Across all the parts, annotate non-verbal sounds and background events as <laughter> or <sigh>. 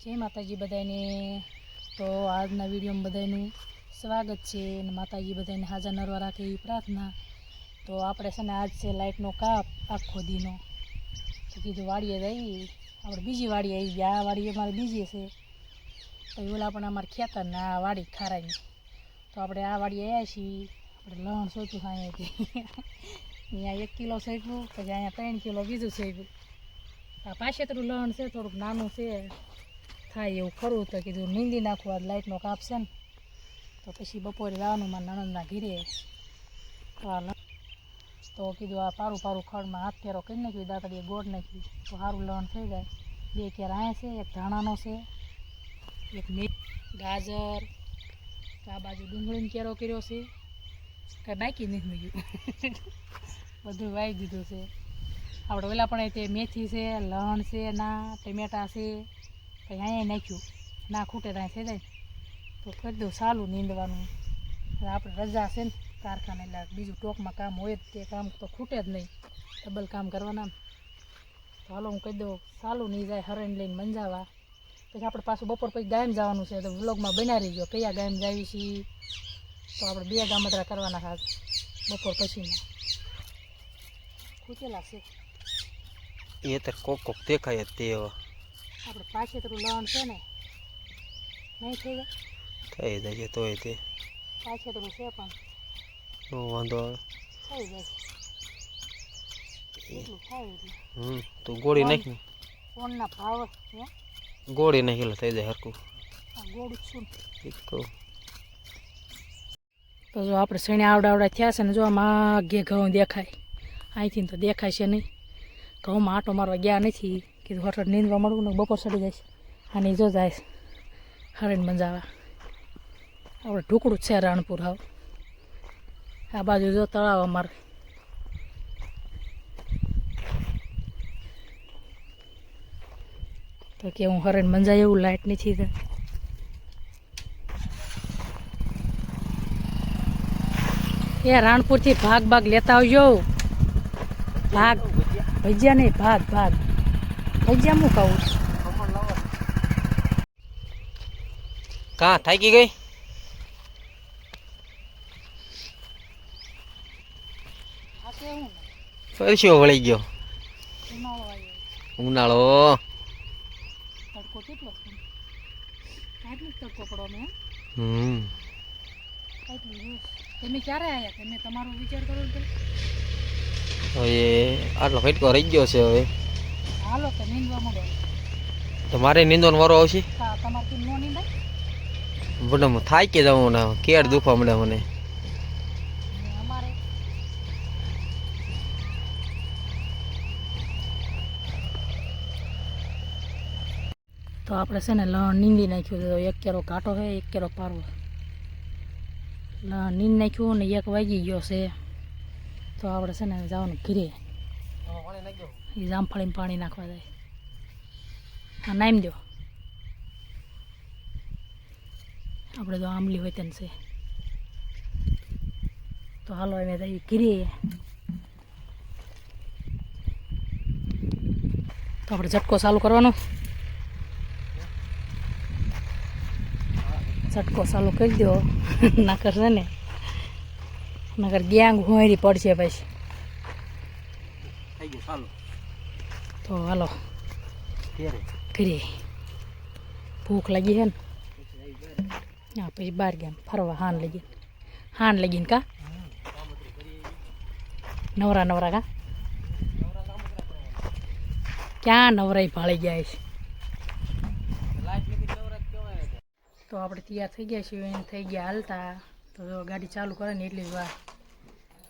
જય માતાજી બધાને. તો આજના વિડીયોમાં બધાનું સ્વાગત છે અને માતાજી બધાને હાજર નરવા રાખે એવી પ્રાર્થના. તો આપણે છે ને આજ છે લાઇટનો કાપ આખો દીનો. તો કીધું વાડીએ જઈ આપણે બીજી વાડીએ આવી ગયા. આ વાડી અમારે બીજી છે. તો ઓલા પણ અમારે ખેતર ને, આ વાડી ખારાની તો આપણે આ વાડીએ આવ્યા છીએ. આપણે લણ સોચું અહીંયાથી. અહીંયા એક કિલો સોંપ્યું, પછી અહીંયા ત્રણ કિલો બીજું સોંપ્યું. આ પાછેતરું લણ છે, થોડુંક નાનું છે. થાય એવું ખરું તો કીધું નીંદી નાખવું આજ લાઇટનો કાપ છે ને, તો પછી બપોરે જવાનું મારા નણંદના ઘીરે. તો આ લણ તો કીધું આ પારું પારું ખડમાં હાથ ફેરો કરી નાખ્યું, દાંતડીએ ગોળ નાખ્યું. તો સારું લણ થઈ જાય. બે કેર અહીંયા છે, એક ધાણાનો છે, એક મીઠ ગાજર, તો આ બાજુ ડુંગળીનો કેરો કર્યો છે. કાંઈ બાકી નથી મૂક્યું <laughs> બધું વાવી દીધું છે. આપણે ઓલા પણ તે મેથી છે, લણ છે, ના, ટમેટા છે. કંઈ અહીંયા નાખ્યું. ના ખૂટે ત્યાં થઈ જાય. તો કરી દઉં સારું નીંદવાનું. આપણે રજા છે ને કારખાને, એટલે બીજું ટોકમાં કામ હોય જ તે કામ તો ખૂટે જ નહીં. ડબલ કામ કરવાના તો હાલો હું કહી દઉં. સારું નહીં જાય હરણ લઈને મંજાવા. પછી આપણે પાછું બપોર પછી ગાયમ જવાનું છે, તો વ્લોગમાં બનાવી ગયો કયા ગાયમ જાવી છીએ તો આપણે બે ગામતરા કરવાના ખાસ બપોર પછીના. ખૂટેલા છે. એ તો કોક કોક દેખાય તે આપણે પાછેતરું લણ છે ને નહીં થઈ જાય? થઈ જાય તોય તે. પાછેતરું છે પણ. નો વાંધો થઈ જાય એટલું થાય એટલે. હમ તું ગોળી નાખી. ફોનના ભાવ હે? ગોળી નાખી એટલે થઈ જાય હરકું આ ગોળ છું. એક તો. જો આપણે શેણે આવડા આવડા થયા છે ને જો આમાં ઘે ઘઉં દેખાય. અહીંથી તો દેખાય છે નહીં. ઘઉંમાં આંટો મારવા ગયા નથી. કીધું હઠ નીંદવા મળવું ને બપોર ચડી જાય અને જો જાય હરણ મંજાવા. આપણે ઢુકડું જ છે રાણપુર હાવ. આ બાજુ જો તળાવ અમારે. તો કે હું હરણ મંજાય એવું લાઇટ નથી થાય એ રાણપુરથી ભાગ ભાગ લેતા આવજો. ભાગ. ભજીયા નહીં, ભાગ ભાગ. ભજીયા કહું કાં થાકી ગઈ પરસ્યો વળી ગયો. ઉનાળો. તડકો કેટલો તડકો પડો મેં હમ. તમે ક્યારે આવ્યા તમે તમારો વિચાર કરો તો આટલો ફટકો રહી ગયો છે હવે. હાલો તો નીંદવા મળો તમારે મારે નીંદવાનો વારો આવશે? તા તમારથી નો નીંદાય બને થાકી જવું ને કેર દુખવા મળે મને? તો આપણે છે ને લણ નીંદી નાખ્યું તો એક કેરો કાંટો છે એક કેરો પારવો. લણ નીંદ નાખ્યું ને એક વાગી ગયો છે. તો આપણે છે ને જવાનું ઘીરે. એ જામફળીમાં પાણી નાખવા જાય હા નામ દો. આપણે તો આંબલી હોય તેને છે. તો હાલો અમે જઈએ ઘીરે. તો આપણે ઝટકો ચાલુ કરવાનો. ઝટકો ચાલુ કરી દો ના કરશે ને, નકર ગેંગ હોયરી પડશે પછી થઈ ગયું ચાલો તો હાલો ઘેરે ભૂખ લાગી ને હા પછી બહાર ગયા ફરવા હાન લગીને હાન લગીને કા નવરા નવરા કા ક્યાં નવરાઈ ભાળી ગયા છે તો આપણે તૈયાર થઈ ગયા છીએ એને થઈ ગયા હાલતા તો જો ગાડી ચાલુ કરે ને એટલી જ વાર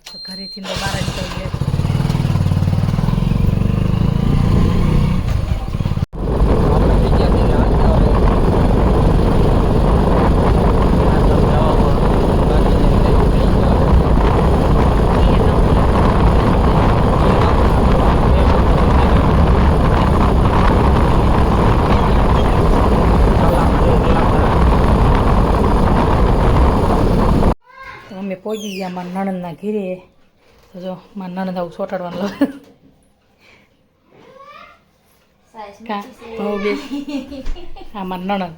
તો ઘરેથી બહાર ગયા અમે પહોંચી ગયા મારા નણંદના ઘીરે. તો જો મારા નણંદ આવું ચોટાડવાનું લાવે હા મારા નણંદ.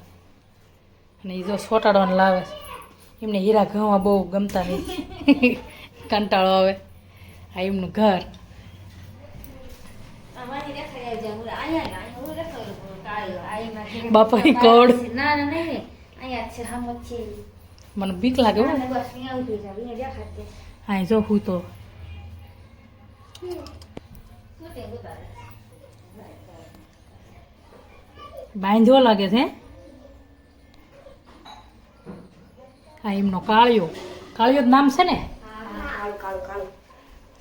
અને એ જો ચોટાડવાનું લાવે એમને હીરા ઘઉં બહુ ગમતા નહીં કંટાળો આવે. આ એમનું ઘર. બાપા કોડ ના ના નહીં અહીંયા છે મને બીક લાગે હો. જો હું તો. શું બાંધવો લાગે છે હા? એમનો કાળિયો. કાળિયો નામ છે ને?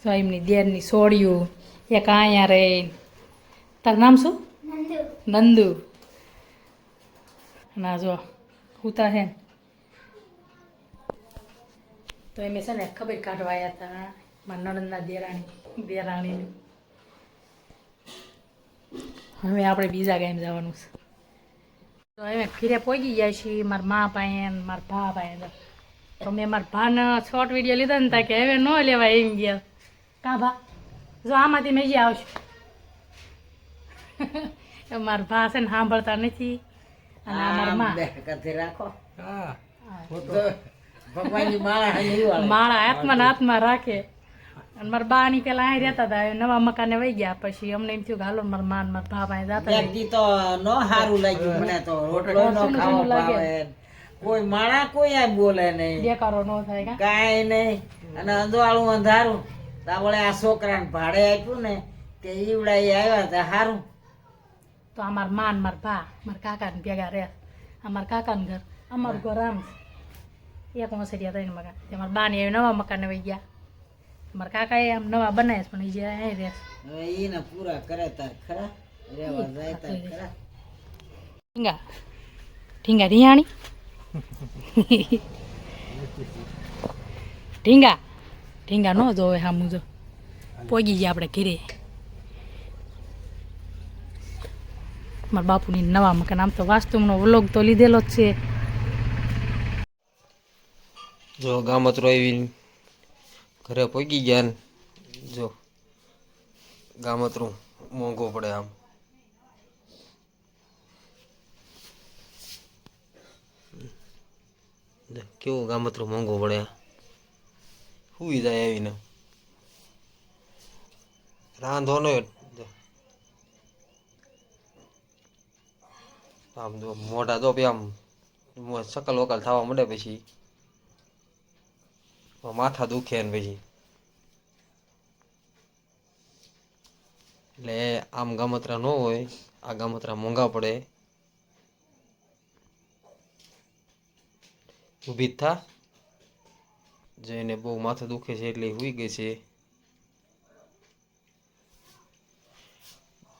તો એમની દેરની સોડિયું એક અહીંયા રે તારું નામ શું? નંદુ. ના જો હુતા છે ને. તો એમ છે ને ખબર કાઢવા આવ્યા હતા મારા નણંદના દેરાણી દેરાણીને. હવે આપણે બીજા ગામ જવાનું છે. તો હવે ફીરે પહોંચી ગયા છીએ મારા મા પાસે ને મારા ભા પાસે તો મેં મારા ભાને શોર્ટ વીડિયો લીધા ને તા કે હવે ન લેવાય એમ ગયા. કા ભા? જો આમાંથી મેં આવશે. <laughs> મારા ભા છે ને સાંભળતા નથી. અને મારા મા. રાખો. હા માળા હાથમાં હાથમાં રાખે. અને મારા બા ની પેલા અહીં રહેતા હતા નવા મકાને વહી ગયા. પછી અમને એમ થયું કે હાલો મારા માન ને મારા ભા પાસે જતા તો નો સારું લાગ્યું મને તો. રોટલો નો ખાવો ભાવે. કોઈ માણા કોઈ આ બોલે નહીં. દેકારો ન થાય કા? કાંઈ નહીં. અને અંધવાળું અંધારું. તાવળે આ છોકરાને ભાડે આપ્યું ને તે ઈવડા ઈ આવ્યા હતા સારું તો અમાર માન માર ભા મારા કાકા ને ભેગા રહ્યા. અમારા કાકા કાકાનું ઘર અમારું ઘર આમ છે. એક ઓસરિયા ત્રણ મકાન તે મારા બા ને નવા મકાન વહી ગયા. મારા એ આમ નવા બનાવ્યા છે પણ એ જે અહીં રહે હવે એને પૂરા કરે તાર ખરા? રેવા જાય તાર ખરા? ઢીંગા. ઢીંગા રિયાણી ઢીંગા. ઢીંગા ન જોવે સામું જો. પોગી ગયા આપણે ઘરે. મારા બાપુની નવા મકાન આમ તો વાસ્તુનો વ્લોગ તો લીધેલો જ છે. જો ગામતરો આવી ઘરે પહોંચી ગયા ને, જો ગામતરું મોંઘું પડે આમ. જો કેવું ગામતરું મોંઘું પડે સુઈ જાય આવીને રાંધો ને જો. આમ જો મોઢા તો આમ સકલ વકલ થવા માંડે પછી. માથા દુખે ને પછી એટલે આમ ગામતરા ન હોય આ ગામતરા મોંઘા પડે ઊભી થા જઈને બહુ માથું દુખે છે એટલે હુઈ ગઈ છે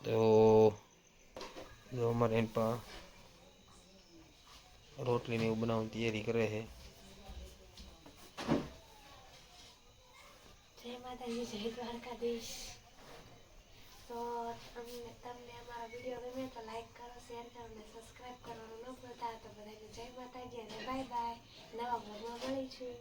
તો જો અમારે એન પા રોટલીને એવું બનાવવાની તૈયારી કરે છે માતાજી જય દ્વારકાધીશ તો તમને તમને અમારો વીડિયો ગમે તો લાઈક કરો શેર કરો અને સબસ્ક્રાઈબ કરવાનું ન ભૂલતા તો બધાને જય માતાજી અને બાય બાય નવા બ્લોગમાં મળીશું